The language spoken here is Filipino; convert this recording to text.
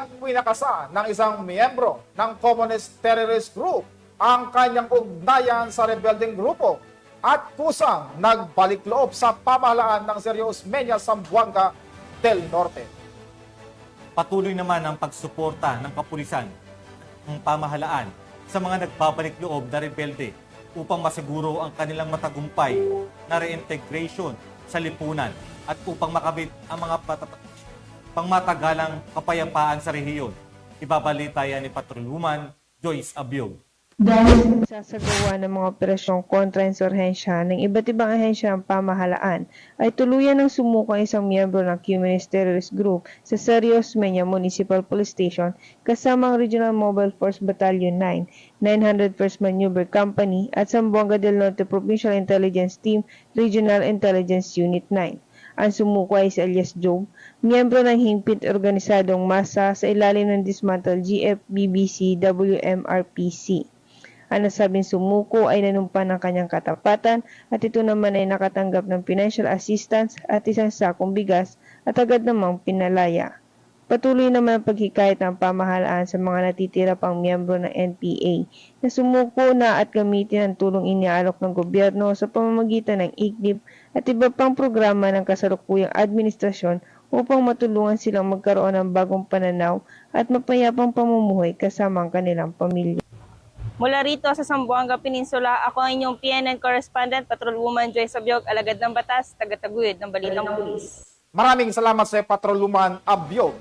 Nang winakasan ng isang miyembro ng Communist Terrorist Group ang kanyang ugnayan sa rebelding grupo at kusang nagbalik loob sa pamahalaan ng Serios Menya Sambuanga del Norte. Patuloy naman ang pagsuporta ng kapulisan ng pamahalaan sa mga nagbabalik loob na rebelde upang masiguro ang kanilang matagumpay na reintegration sa lipunan at upang makabit ang mga pangmatagalang kapayapaan sa rehiyon. Ibabalita yan ni Patroluman Joyce Abiog. Dahil sa sasagawa ng mga operasyong kontra insurhensya ng iba't ibang ahensya ng pamahalaan, ay tuluyan ng sumuko ang isang miyembro ng Communist Terrorist Group sa Serios Menya Municipal Police Station kasama ang Regional Mobile Force Battalion 9, 901st Maneuver Company at Zamboanga del Norte Provincial Intelligence Team Regional Intelligence Unit 9. Ang sumuko ay si alias Job, miyembro ng hingpit organisadong masa sa ilalim ng dismantle GFBBC WMRPC. Ang nasabing sumuko ay nanumpa ng kanyang katapatan at ito naman ay nakatanggap ng financial assistance at isang sakong bigas at agad namang pinalaya. Patuloy naman ang paghikayat ng pamahalaan sa mga natitira pang miyembro ng NPA na sumuko na at gamitin ang tulong iniaalok ng gobyerno sa pamamagitan ng IGNIP at iba pang programa ng kasalukuyang administrasyon upang matulungan silang magkaroon ng bagong pananaw at mapayapang pamumuhay kasama ang kanilang pamilya. Mula rito sa Zamboanga Peninsula, ako ang inyong PNN correspondent, Patrolwoman Joy Sabiog, alagad ng batas, tagataguyod ng Balitang Pulis. Maraming salamat sa Patroluman Abyo.